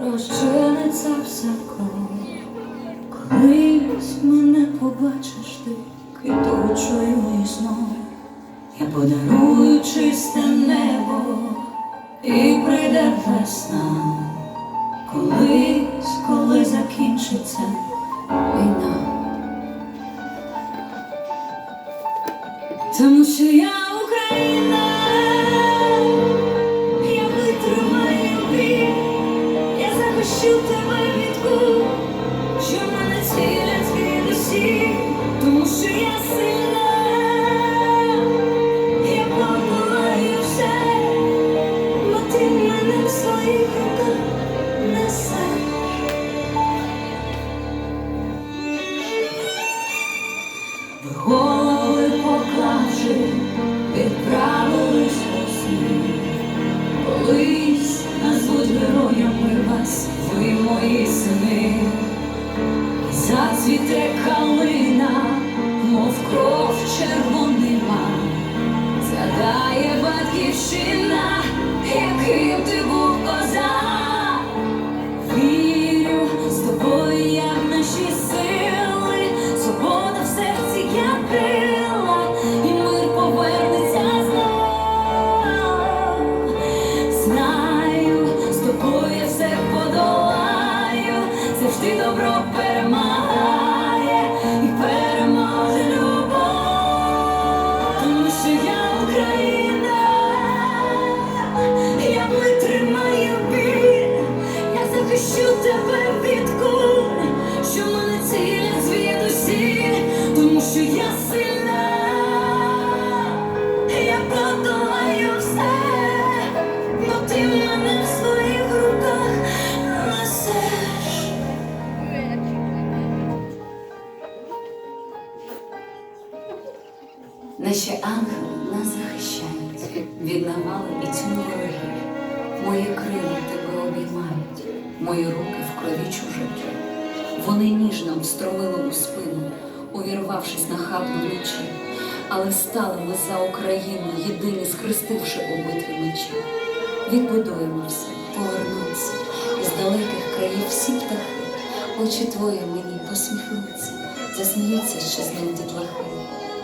розчиниться вся кров. Колись мене побачиш ти квітучою і знов. Я подарую чисте небо і прийде весна. Колись, коли закінчиться війна. Тому що я Україна, зацвіте калина, мов кров червонима. Згадає батьківщина, яким ти був завжди добро перемагає і переможе любов, тому що я Україна, я витримаю Наші ангели нас захищають від навали і тьми ворогів. Мої крила тебе обіймають, мої руки в крові чужих. Вони ніжно встромили у спину, увірвавшись нахабно вночі, але стали ми за Україну, єдині схрестивши обидві мечі. Відбудуємо все, повернуться з далеких країв всі птахи. Очі твої мені посміхнуться, засміються щасливі дітлахи.